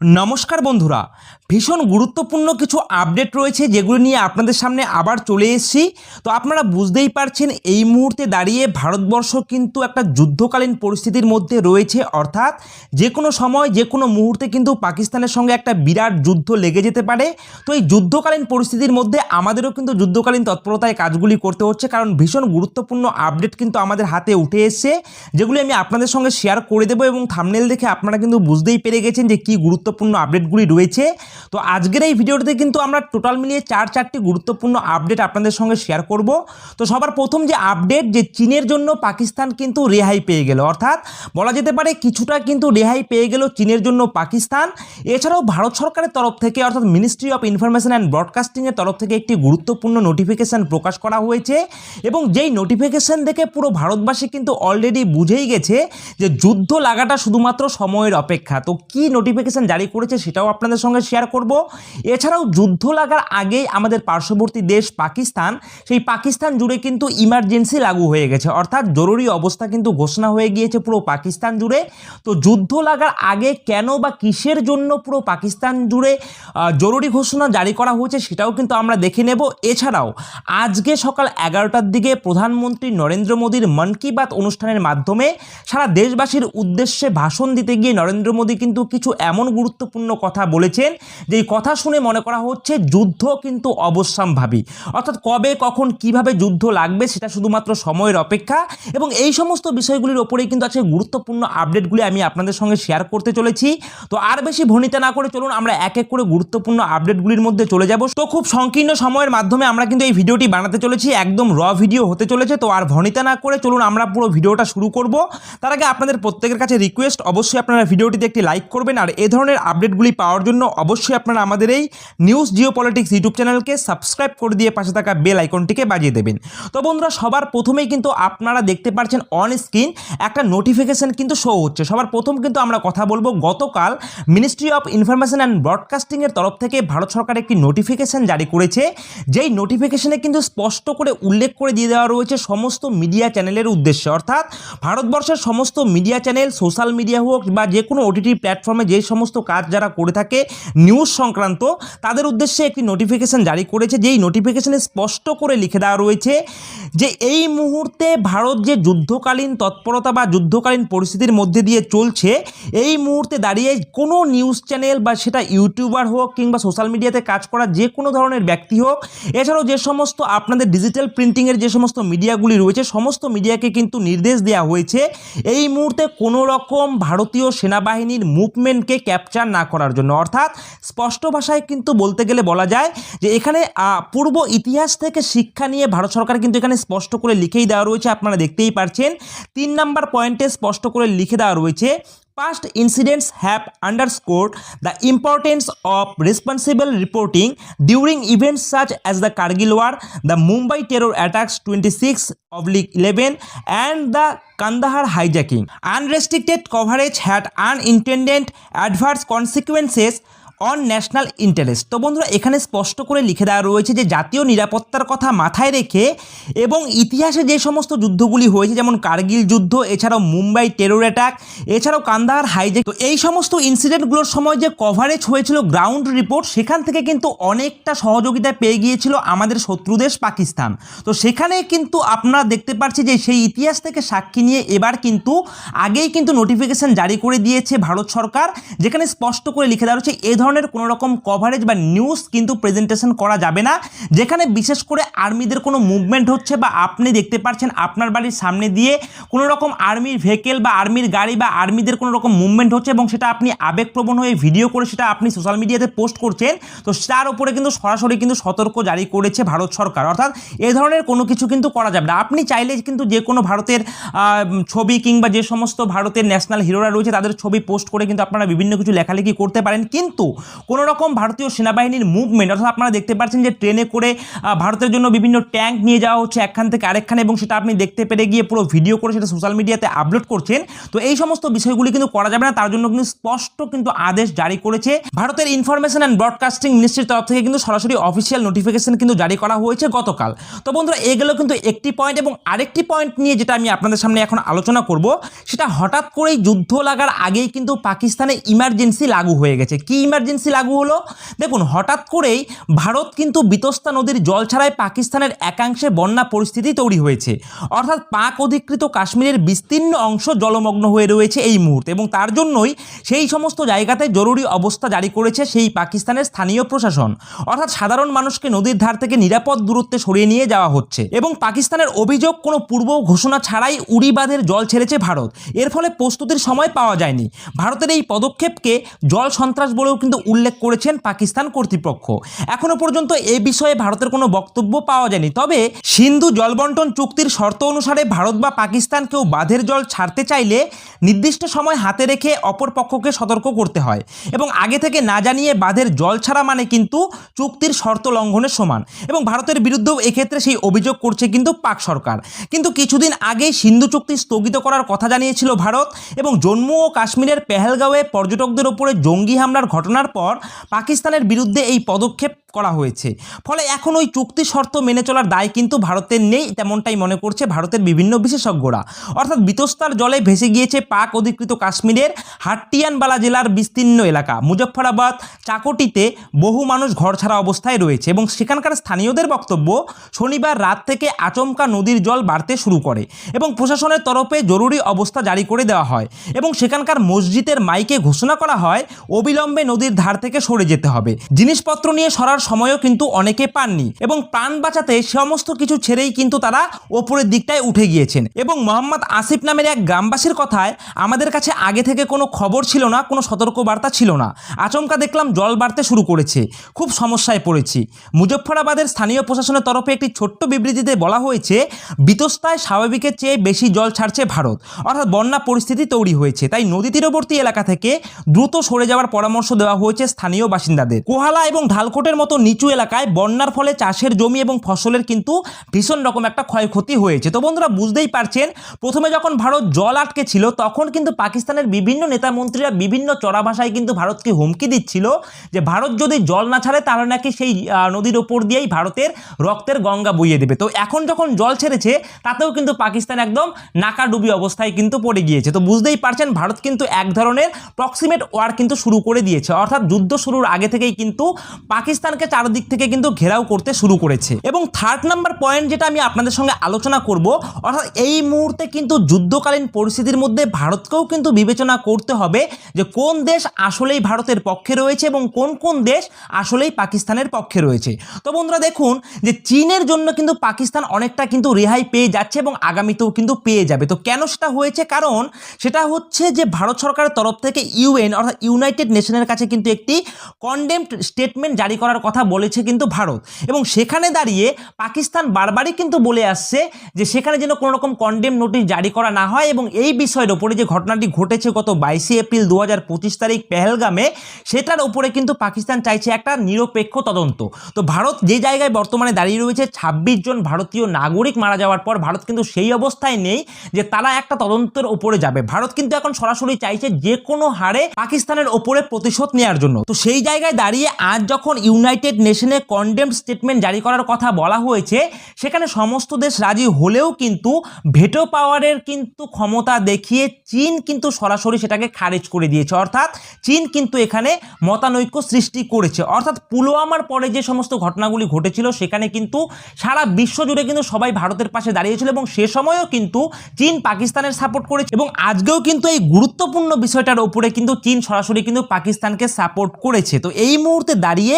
নমস্কার বন্ধুরা। ভীষণ গুরুত্বপূর্ণ কিছু আপডেট রয়েছে যেগুলো নিয়ে আপনাদের সামনে আবার চলে এসেছি। তো আপনারা বুঝতেই পারছেন, এই মুহূর্তে দাঁড়িয়ে ভারতবর্ষ কিন্তু একটা যুদ্ধকালীন পরিস্থিতির মধ্যে রয়েছে। অর্থাৎ যে কোনো সময় যে কোনো মুহূর্তে কিন্তু পাকিস্তানের সঙ্গে একটা বিরাট যুদ্ধ লেগে যেতে পারে। তো এই যুদ্ধকালীন পরিস্থিতির মধ্যে আমাদেরও কিন্তু যুদ্ধকালীন তৎপরতায় কাজগুলি করতে হচ্ছে। কারণ ভীষণ গুরুত্বপূর্ণ আপডেট কিন্তু আমাদের হাতে উঠে এসছে। যেগুলি আমি আপনাদের সঙ্গে শেয়ার করে দেবো এবং থামনেল দেখে আপনারা কিন্তু বুঝতেই পেরে গেছেন যে কী গুরুত্বপূর্ণ আপডেটগুলি রয়েছে। তো আজকের এই ভিডিওটিতে কিন্তু আমরা টোটাল মিলিয়ে চার, চারটি গুরুত্বপূর্ণ আপডেট আপনাদের সঙ্গে শেয়ার করব। তো সবার প্রথম যে আপডেট যে চীনের জন্য পাকিস্তান কিন্তু রেহাই পেয়ে গেল। অর্থাৎ বলা যেতে পারে কিছুটা কিন্তু রেহাই পেয়ে গেল চীনের জন্য পাকিস্তান। এছাড়াও ভারত সরকারের তরফ থেকে অর্থাৎ মিনিস্ট্রি অফ ইনফরমেশন অ্যান্ড ব্রডকাস্টিংয়ের তরফ থেকে একটি গুরুত্বপূর্ণ নোটিফিকেশান প্রকাশ করা হয়েছে। এবং যেই নোটিফিকেশান দেখে পুরো ভারতবাসী কিন্তু অলরেডি বুঝেই গেছে যে যুদ্ধ লাগাটা শুধুমাত্র সময়ের অপেক্ষা। তো কি নোটিফিকেশান জারি করেছে, সেটাও আপনাদের সঙ্গে শেয়ার করব। এছাড়াও যুদ্ধ লাগার আগেই আমাদের পার্শ্ববর্তী দেশ পাকিস্তান, সেই পাকিস্তান জুড়ে কিন্তু ইমার্জেন্সি লাগু হয়ে গেছে। অর্থাৎ জরুরি অবস্থা কিন্তু ঘোষণা হয়ে গিয়েছে পুরো পাকিস্তান জুড়ে। তো যুদ্ধ লাগার আগে কেন বা কিসের জন্য পুরো পাকিস্তান জুড়ে জরুরি ঘোষণা জারি করা হয়েছে সেটাও কিন্তু আমরা দেখে নেব। এছাড়াও আজকে সকাল এগারোটার দিকে প্রধানমন্ত্রী নরেন্দ্র মোদীর মন কি বাত অনুষ্ঠানের মাধ্যমে সারা দেশবাসীর উদ্দেশ্যে ভাষণ দিতে গিয়ে নরেন্দ্র মোদী কিন্তু কিছু এমন গুরুত্বপূর্ণ কথা বলেছেন যেই কথা শুনে মনে করা হচ্ছে যুদ্ধ কিন্তু অবশ্যম্ভাবী। অর্থাৎ কবে, কখন, কীভাবে যুদ্ধ লাগবে সেটা শুধুমাত্র সময়ের অপেক্ষা এবং এই সমস্ত বিষয়গুলির ওপরেই কিন্তু আজকে গুরুত্বপূর্ণ আপডেটগুলি আমি আপনাদের সঙ্গে শেয়ার করতে চলেছি। তো আর বেশি ভনিতা না করে চলুন, আমরা এক এক করে গুরুত্বপূর্ণ আপডেটগুলির মধ্যে চলে যাব। তো খুব সংকীর্ণ সময়ের মাধ্যমে আমরা কিন্তু এই ভিডিওটি বানাতে চলেছি, একদম র ভিডিও হতে চলেছে। তো আর ভনিতা না করে চলুন, আমরা পুরো ভিডিওটা শুরু করব। তার আগে আপনাদের প্রত্যেকের কাছে রিকোয়েস্ট অবশ্যই আপনারা ভিডিওটিতে একটি লাইক করবেন, আর এ ধরনের আপডেটগুলি পাওয়ার জন্য অবশ্যই আপনারা আমাদের এই নিউজ জিও পলিটিক্স ইউটিউব চ্যানেলকে সাবস্ক্রাইব করে দিয়ে পাশে থাকা বেল আইকনটিকে বাজিয়ে দেবেন। তো বন্ধুরা, সবার প্রথমেই কিন্তু আপনারা দেখতে পাচ্ছেন অন স্ক্রিন একটা নোটিফিকেশন কিন্তু শো হচ্ছে। সবার প্রথম কিন্তু আমরা কথা বলব, গতকাল মিনিস্ট্রি অফ ইনফরমেশন অ্যান্ড ব্রডকাস্টিংয়ের তরফ থেকে ভারত সরকার একটি নোটিফিকেশন জারি করেছে। যেই নোটিফিকেশানে কিন্তু স্পষ্ট করে উল্লেখ করে দিয়ে দেওয়া রয়েছে সমস্ত মিডিয়া চ্যানেলের উদ্দেশ্যে। অর্থাৎ ভারতবর্ষের সমস্ত মিডিয়া চ্যানেল সোশ্যাল মিডিয়া হোক বা যে কোনো ওটিটি প্ল্যাটফর্মে যে সমস্ত কাজ যারা করে থাকে নিউজ সংক্রান্ত, তাদের উদ্দেশ্যে একটি নোটিফিকেশন জারি করেছে। যেই নোটিফিকেশানে স্পষ্ট করে লিখে দেওয়া রয়েছে যে, এই মুহূর্তে ভারত যে যুদ্ধকালীন তৎপরতা বা যুদ্ধকালীন পরিস্থিতির মধ্যে দিয়ে চলছে, এই মুহূর্তে দাঁড়িয়ে কোনো নিউজ চ্যানেল বা সেটা ইউটিউবার হোক কিংবা সোশ্যাল মিডিয়াতে কাজ করা যে কোনো ধরনের ব্যক্তি হোক, এছাড়াও যে সমস্ত আপনাদের ডিজিটাল প্রিন্টিংয়ের যে সমস্ত মিডিয়াগুলি রয়েছে, সমস্ত মিডিয়াকে কিন্তু নির্দেশ দেওয়া হয়েছে, এই মুহূর্তে কোনো রকম ভারতীয় সেনাবাহিনীর মুভমেন্টকে ক্যাপচার না করার জন্য। অর্থাৎ স্পষ্ট ভাষায় কিন্তু বলতে গেলে বলা যায় যে এখানে পূর্ব ইতিহাস থেকে শিক্ষা নিয়ে ভারত সরকার কিন্তু এখানে স্পষ্ট করে লিখেই দেওয়া রয়েছে। আপনারা দেখতেই পারছেন, তিন নাম্বার পয়েন্টে স্পষ্ট করে লিখে দেওয়া রয়েছে Past incidents have underscored the importance of responsible reporting during events such as the Kargil War, the Mumbai terror attacks 26 oblique 11, and the Kandahar hijacking. Unrestricted coverage had unintended adverse consequences on national interest তো বন্ধুরা, এখানে স্পষ্ট করে লিখে দেওয়া রয়েছে যে জাতীয় নিরাপত্তার কথা মাথায় রেখে এবং ইতিহাসে যে সমস্ত যুদ্ধগুলি হয়েছে, যেমন কার্গিল যুদ্ধ, এছাড়াও মুম্বাই টেরোর অ্যাটাক এছাড়াও কান্দাহার হাইজেক তো এই সমস্ত ইনসিডেন্টগুলোর সময় যে কভারেজ হয়েছিল গ্রাউন্ড রিপোর্ট সেখান থেকে কিন্তু অনেকটা সহযোগিতা পেয়ে গিয়েছিল আমাদের শত্রু দেশ পাকিস্তান। তো সেখানে কিন্তু আপনারা দেখতে পাচ্ছি যে সেই ইতিহাস থেকে সাক্ষী নিয়ে এবার কিন্তু আগেই কিন্তু নোটিফিকেশন জারি করে দিয়েছে ভারত সরকার, যেখানে স্পষ্ট করে লিখে দেওয়া রয়েছে, এ ধরনের কোনো রকম কভারেজ বা নিউজ কিন্তু প্রেজেন্টেশন করা যাবে না। যেখানে বিশেষ করে আর্মিদের কোনো মুভমেন্ট হচ্ছে বা আপনি দেখতে পাচ্ছেন আপনার বাড়ির সামনে দিয়ে কোনো রকম আর্মির ভেহিকেল বা আর্মির গাড়ি বা আর্মিদের কোনো রকম মুভমেন্ট হচ্ছে এবং সেটা আপনি আবেগপ্রবণ হয়ে ভিডিও করে সেটা আপনি সোশ্যাল মিডিয়াতে পোস্ট করছেন। তো তার উপরে কিন্তু সরাসরি কিন্তু সতর্ক জারি করেছে ভারত সরকার। অর্থাৎ এ ধরনের কোনো কিছু কিন্তু করা যাবে না। আপনি চাইলে কিন্তু যে কোনো ভারতের ছবি কিংবা যে সমস্ত ভারতের ন্যাশনাল হিরোরা রয়েছে তাদের ছবি পোস্ট করে কিন্তু আপনারা বিভিন্ন কিছু লেখালেখি করতে পারেন। কিন্তু কোনো রকম ভারতীয় সেনাবাহিনীর মুভমেন্ট অর্থাৎ আপনারা দেখতে পাচ্ছেন যে ট্রেনে করে ভারতের জন্য বিভিন্ন ট্যাঙ্ক নিয়ে যাওয়া হচ্ছে একখান থেকে আরেকখানে এবং সেটা আপনি দেখতে পেরে গিয়ে পুরো ভিডিও করে সেটা সোশ্যাল মিডিয়াতে আপলোড করছেন। তো এই সমস্ত বিষয়গুলি কিন্তু করা যাবে না, তার জন্য কিন্তু স্পষ্ট কিন্তু আদেশ জারি করেছে। ভারতের ইনফরমেশন অ্যান্ড ব্রডকাস্টিং মিনিস্ট্রির তরফ থেকে কিন্তু সরাসরি অফিসিয়াল নোটিফিকেশন কিন্তু জারি করা হয়েছে গতকাল। তো বন্ধুরা এগুলো কিন্তু একটি পয়েন্ট এবং আরেকটি পয়েন্ট নিয়ে যেটা আমি আপনাদের সামনে এখন আলোচনা করব, সেটা হঠাৎ করেই যুদ্ধ লাগার আগেই কিন্তু পাকিস্তানে ইমার্জেন্সি লাগু হয়ে গেছে। কি ইমার্জেন্সি লাগু হলো। দেখুন, হঠাৎ করেই ভারত কিন্তু বিতস্তা নদীর জল ছাড়াই পাকিস্তানের একাংশে বন্যা পরিস্থিতি তৈরি হয়েছে। অর্থাৎ পাক অধিকৃত কাশ্মীরের বিস্তীর্ণ অংশ জলমগ্ন হয়ে রয়েছে এই মুহূর্তে এবং তার জন্যই সেই সমস্ত জায়গাতে জরুরি অবস্থা জারি করেছে সেই পাকিস্তানের স্থানীয় প্রশাসন। অর্থাৎ সাধারণ মানুষকে নদীর ধার থেকে নিরাপদ দূরত্বে সরিয়ে নিয়ে যাওয়া হচ্ছে এবং পাকিস্তানের অভিযোগ কোনো পূর্ব ঘোষণা ছাড়াই উড়ি বাঁধের জল ছেড়েছে ভারত। এর ফলে প্রস্তুতির সময় পাওয়া যায়নি। ভারতের এই পদক্ষেপকে জল সন্ত্রাস বলেও কিন্তু উল্লেখ করেছেন পাকিস্তান কর্তৃপক্ষ। এখনও পর্যন্ত এ বিষয়ে ভারতের কোনো বক্তব্য পাওয়া যায়নি। তবে সিন্ধু জলবন্টন চুক্তির শর্ত অনুসারে ভারত বা পাকিস্তান কেউ বাঁধের জল ছাড়তে চাইলে নির্দিষ্ট সময় হাতে রেখে অপর পক্ষকে সতর্ক করতে হয় এবং আগে থেকে না জানিয়ে বাঁধের জল ছাড়া মানে কিন্তু চুক্তির শর্ত লঙ্ঘনের সমান। এবং ভারতের বিরুদ্ধেও এক্ষেত্রে সেই অভিযোগ করছে কিন্তু পাক সরকার। কিন্তু কিছুদিন আগেই সিন্ধু চুক্তি স্থগিত করার কথা জানিয়েছিল ভারত এবং জম্মু ও কাশ্মীরের পেহেলগাঁওয়ে পর্যটকদের ওপরে জঙ্গি হামলার ঘটনার পর পাকিস্তানের বিরুদ্ধে এই পদক্ষেপ করা হয়েছে। ফলে এখন ওই চুক্তি শর্ত মেনে চলার দায় কিন্তু ভারতের নেই, তেমনটাই মনে করছে ভারতের বিভিন্ন বিশেষজ্ঞরা। অর্থাৎ বিতস্তার জলে ভেসে গিয়েছে পাক অধিকৃত কাশ্মীরের হাট্টিয়ানবালা জেলার বিস্তীর্ণ এলাকা। মুজফ্ফরাবাদ, চাকটিতে বহু মানুষ ঘর ছাড়া অবস্থায় রয়েছে এবং সেখানকার স্থানীয়দের বক্তব্য শনিবার রাত থেকে আচমকা নদীর জল বাড়তে শুরু করে এবং প্রশাসনের তরফে জরুরি অবস্থা জারি করে দেওয়া হয় এবং সেখানকার মসজিদের মাইকে ঘোষণা করা হয়, অবিলম্বে নদীর ধার থেকে সরে যেতে হবে। জিনিসপত্র নিয়ে সরার সময়ও কিন্তু অনেকে পাননি এবং প্রাণ বাঁচাতে সমস্ত কিছু ছেড়েই কিন্তু তারা ওপরের দিকটায় উঠে গিয়েছেন। এবং মোহাম্মদ আসিফ নামের এক গ্রামবাসীর কথায় আমাদের কাছে আগে থেকে কোনো খবর ছিল না, কোনো সতর্কবার্তা ছিল না। আচমকা দেখলাম জল বাড়তে শুরু করেছে। খুব সমস্যায় পড়েছি। মুজফ্ফরাবাদের স্থানীয় প্রশাসনের তরফে একটি ছোট্ট বিবৃতিতে বলা হয়েছে, বিতস্তায় স্বাভাবিকের চেয়ে বেশি জল ছাড়ছে ভারত। অর্থাৎ বন্যা পরিস্থিতি তৈরি হয়েছে। তাই নদী তীরবর্তী এলাকা থেকে দ্রুত সরে যাওয়ার পরামর্শ দেওয়া হয়েছে স্থানীয় বাসিন্দাদের। কোহালা এবং ঢালকোটের মতো নিচু এলাকায় বন্যার ফলে চাষের জমি এবং ফসলের কিন্তু ভীষণ রকম একটা ক্ষয়ক্ষতি হয়েছে। তো বন্ধুরা, বুঝতেই পারছেন, প্রথমে যখন ভারত জল আটকে ছিল তখন কিন্তু পাকিস্তানের বিভিন্ন নেতা মন্ত্রীরা বিভিন্ন চড়া ভাষায় কিন্তু ভারতকে হুমকি দিচ্ছিল যে, ভারত যদি জল না ছাড়ে, তাহলে নাকি সেই নদীর ওপর দিয়েই ভারতের রক্তের গঙ্গা বইয়ে দেবে। তো এখন যখন জল ছেড়েছে, তাতেও কিন্তু পাকিস্তান একদম নাকাডুবি অবস্থায় কিন্তু পড়ে গিয়েছে। তো বুঝতেই পারছেন, ভারত কিন্তু এক ধরনের প্রক্সিমেট ওয়ার কিন্তু শুরু করে দিয়েছে। অর্থাৎ যুদ্ধ শুরুর আগে থেকেই কিন্তু পাকিস্তানকে চারদিক থেকে কিন্তু ঘেরাও করতে শুরু করেছে। এবং থার্ড নাম্বার পয়েন্ট যেটা আমি আপনাদের সঙ্গে আলোচনা করব, অর্থাৎ এই মুহূর্তে কিন্তু যুদ্ধকালীন পরিস্থিতির মধ্যে ভারতকেও কিন্তু বিবেচনা করতে হবে যে কোন দেশ আসলেই ভারতের পক্ষে রয়েছে এবং কোন কোন দেশ আসলেই পাকিস্তানের পক্ষে রয়েছে। তো বন্ধুরা দেখুন যে চীনের জন্য কিন্তু পাকিস্তান অনেকটা কিন্তু রেহাই পেয়ে যাচ্ছে এবং আগামীতেও কিন্তু পেয়ে যাবে। তো কেন সেটা হয়েছে? কারণ সেটা হচ্ছে যে ভারত সরকারের তরফ থেকে ইউএন, অর্থাৎ ইউনাইটেড নেশনের কাছে কিন্তু একটি কন্ডেমড স্টেটমেন্ট জারি করার কথা বলেছে কিন্তু ভারত। এবং সেখানে দাঁড়িয়ে পাকিস্তান বারবারই কিন্তু বলে আসছে যে সেখানে যেন কোনো রকম কন্ডেম নোটিশ জারি করা না হয় এবং এই বিষয়ের ওপরে যে ঘটনাটি ঘটেছে গত বাইশে এপ্রিল দু হাজার পঁচিশ তারিখ পেহেলগামে, সেটার ওপরে কিন্তু পাকিস্তান চাইছে একটা নিরপেক্ষ তদন্ত। তো ভারত যে জায়গায় বর্তমানে দাঁড়িয়ে রয়েছে, ছাব্বিশ জন ভারতীয় নাগরিক মারা যাওয়ার পর ভারত কিন্তু সেই অবস্থায় নেই যে তারা একটা তদন্তের ওপরে যাবে। ভারত কিন্তু এখন সরাসরি চাইছে যে কোনো হারে পাকিস্তানের ওপরে প্রতিশোধ নেওয়ার জন্য। তো সেই জায়গায় দাঁড়িয়ে আজ যখন ইউনাইটেড নেশনে কন্ডেম স্টেটমেন্ট জারি করার কথা বলা হয়েছে। সেখানে সমস্ত দেশ রাজি হলেও কিন্তু ভেটো পাওয়ারের কিন্তু ক্ষমতা দেখিয়ে চীন কিন্তু সরাসরি সেটাকে খারিজ করে দিয়েছে। অর্থাৎ চীন কিন্তু এখানে মতানৈক্য সৃষ্টি করেছে। অর্থাৎ পুলওয়ামার পরে যে সমস্ত ঘটনাগুলি ঘটেছিল, সেখানে কিন্তু সারা বিশ্ব জুড়ে কিন্তু সবাই ভারতের পাশে দাঁড়িয়েছিল এবং সে সময়ও কিন্তু চীন পাকিস্তানের সাপোর্ট করেছে এবং আজকেও কিন্তু এই গুরুত্বপূর্ণ বিষয়টার ওপরে কিন্তু চীন সরাসরি কিন্তু পাকিস্তানকে সাপোর্ট করেছে। তো এই মুহূর্তে দাঁড়িয়ে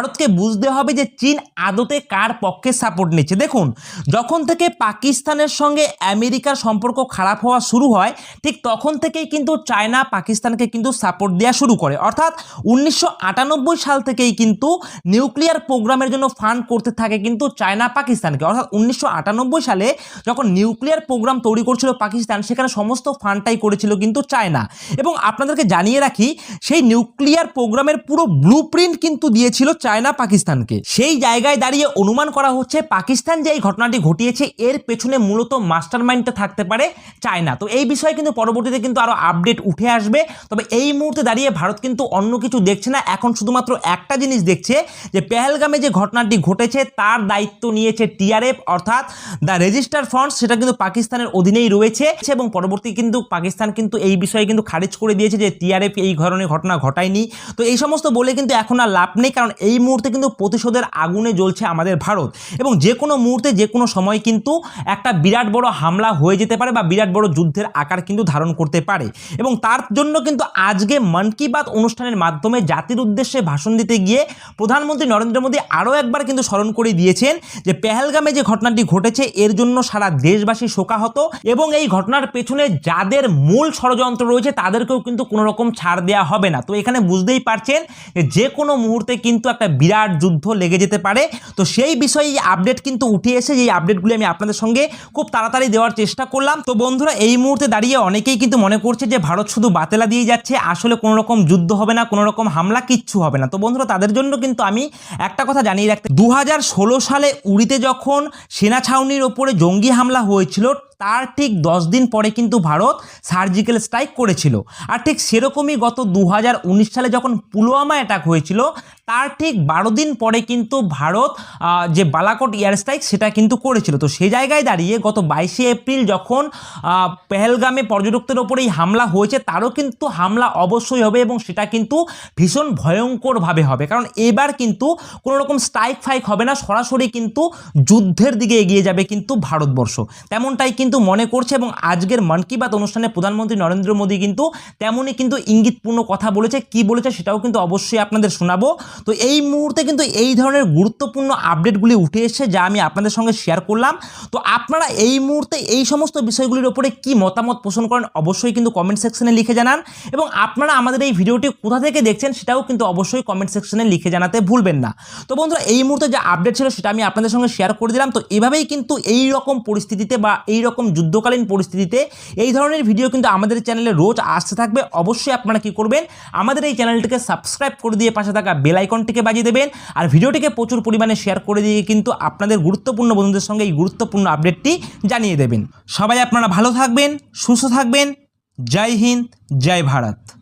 ভারতকে বুঝতে হবে যে চীন আদতে কার পক্ষে সাপোর্ট নিচ্ছে। দেখুন, যখন থেকে পাকিস্তানের সঙ্গে আমেরিকার সম্পর্ক খারাপ হওয়া শুরু হয়, ঠিক তখন থেকেই কিন্তু চায়না পাকিস্তানকে কিন্তু সাপোর্ট দেওয়া শুরু করে। অর্থাৎ উনিশশো আটানব্বই সাল থেকেই কিন্তু নিউক্লিয়ার প্রোগ্রামের জন্য ফান্ড করতে থাকে কিন্তু চায়না পাকিস্তানকে। অর্থাৎ উনিশশো আটানব্বই সালে যখন নিউক্লিয়ার প্রোগ্রাম তৈরি করছিল পাকিস্তান, সেখানে সমস্ত ফান্ডটাই করেছিল কিন্তু চায়না। এবং আপনাদেরকে জানিয়ে রাখি, সেই নিউক্লিয়ার প্রোগ্রামের পুরো ব্লু কিন্তু দিয়েছিল চায়না। পাকিস্তানকে। সেই জায়গায় দাঁড়িয়ে অনুমান করা হচ্ছে পাকিস্তান যে এই ঘটনাটি ঘটিয়েছে, এর পেছনে মূলত মাস্টার মাইন্ডটা থাকতে পারে চায়না। তো এই বিষয়ে কিন্তু পরবর্তীতে কিন্তু আরও আপডেট উঠে আসবে। তবে এই মুহূর্তে দাঁড়িয়ে ভারত কিন্তু অন্য কিছু দেখছে না। এখন শুধুমাত্র একটা জিনিস দেখছে যে, পেহেলগামে যে ঘটনাটি ঘটেছে, তার দায়িত্ব নিয়েছে টিআরএফ অর্থাৎ দ্য রেজিস্টার ফ্রন্ট সেটা কিন্তু পাকিস্তানের অধীনেই রয়েছে। এবং পরবর্তী কিন্তু পাকিস্তান কিন্তু এই বিষয়ে কিন্তু খারিজ করে দিয়েছে যে টিআরএফ এই ধরনের ঘটনা ঘটায়নি। তো এই সমস্ত বলে কিন্তু এখন আর লাভ নেই, কারণ এই মুহূর্তে কিন্তু প্রতিশোধের আগুনে জ্বলছে আমাদের ভারত। এবং যে কোনো মুহূর্তে, যে কোনো সময় কিন্তু একটা বিরাট বড় হামলা হয়ে যেতে পারে বা বিরাট বড় যুদ্ধের আকার কিন্তু ধারণ করতে পারে। এবং তার জন্য কিন্তু আজকে মন কি বাত অনুষ্ঠানের মাধ্যমে জাতির উদ্দেশ্যে ভাষণ দিতে গিয়ে প্রধানমন্ত্রী নরেন্দ্র মোদী আরও একবার কিন্তু স্মরণ করে দিয়েছেন যে পেহেলগামে যে ঘটনাটি ঘটেছে, এর জন্য সারা দেশবাসী শোকাহত। এবং এই ঘটনার পেছনে যাদের মূল ষড়যন্ত্র রয়েছে, তাদেরকেও কিন্তু কোনো রকম ছাড় দেওয়া হবে না। তো এখানে বুঝতেই পারছেন যে যে কোনো মুহূর্তে কিন্তু একটা বিরাট যুদ্ধ লেগে যেতে পারে। তো সেই বিষয়ে এই আপডেট কিন্তু উঠে এসে এই আপডেটগুলি আমি আপনাদের সঙ্গে খুব তাড়াতাড়ি দেওয়ার চেষ্টা করলাম। তো বন্ধুরা, এই মুহূর্তে দাঁড়িয়ে অনেকেই কিন্তু মনে করছে যে ভারত শুধু বাতেলা দিয়ে যাচ্ছে, আসলে কোনো রকম যুদ্ধ হবে না কোনো রকম হামলা, কিচ্ছু হবে না। তো বন্ধুরা, তাদের জন্য কিন্তু আমি একটা কথা জানিয়ে রাখতে দু হাজার ষোলো সালে উড়িতে যখন সেনা ছাউনির ওপরে জঙ্গি হামলা হয়েছিল তার ঠিক দশ দিন পরে কিন্তু ভারত সার্জিক্যাল স্ট্রাইক করেছিল। আর ঠিক সেরকমই গত দু হাজার উনিশ সালে যখন পুলওয়ামা অ্যাটাক হয়েছিল, তার ঠিক বারো দিন পরে কিন্তু ভারত যে বালাকোট এয়ার স্ট্রাইক সেটা কিন্তু করেছিল। তো সেই জায়গায় দাঁড়িয়ে গত বাইশে এপ্রিল যখন পেহেলগামে পর্যটকদের ওপরেই হামলা হয়েছে, তারও কিন্তু হামলা অবশ্যই হবে এবং সেটা কিন্তু ভীষণ ভয়ঙ্করভাবে হবে। কারণ এবার কিন্তু কোনো রকম স্ট্রাইক ফাইক হবে না, সরাসরি কিন্তু যুদ্ধের দিকে এগিয়ে যাবে কিন্তু ভারতবর্ষ। তেমনটাই কিন্তু মনে করছে এবং আজকের মন কি বাত অনুষ্ঠানে প্রধানমন্ত্রী নরেন্দ্র মোদী কিন্তু তেমনই কিন্তু ইঙ্গিতপূর্ণ কথা বলেছে। কি বলেছে সেটাও কিন্তু অবশ্যই আপনাদের শোনাবো। তো এই মুহূর্তে কিন্তু এই ধরনের গুরুত্বপূর্ণ আপডেটগুলি উঠে এসেছে যা আমি আপনাদের সঙ্গে শেয়ার করলাম। তো আপনারা এই মুহূর্তে এই সমস্ত বিষয়গুলির ওপরে কি মতামত পোষণ করেন অবশ্যই কিন্তু কমেন্ট সেকশনে লিখে জানান এবং আপনারা আমাদের এই ভিডিওটি কোথা থেকে দেখছেন সেটাও কিন্তু অবশ্যই কমেন্ট সেকশনে লিখে জানাতে ভুলবেন না। তো বন্ধুরা, এই মুহূর্তে যে আপডেট ছিল সেটা আমি আপনাদের সঙ্গে শেয়ার করে দিলাম। তো এভাবেই কিন্তু এই রকম পরিস্থিতিতে বা এই রকম যুদ্ধকালীন পরিস্থিতিতে এই ধরনের ভিডিও কিন্তু আমাদের চ্যানেলে রোজ আসতে থাকবে। অবশ্যই আপনারা কি করবেন? আমাদের এই চ্যানেলটিকে সাবস্ক্রাইব করে দিয়ে পাশে থাকা বেল আইকনটিকে বাজিয়ে দেবেন। আর ভিডিওটিকে প্রচুর পরিমাণে শেয়ার করে দিয়ে কিন্তু আপনাদের গুরুত্বপূর্ণ বন্ধুদের সঙ্গে এই গুরুত্বপূর্ণ আপডেটটি জানিয়ে দেবেন। সবাই আপনারা ভালো থাকবেন, সুস্থ থাকবেন। জয় হিন্দ, জয় ভারত।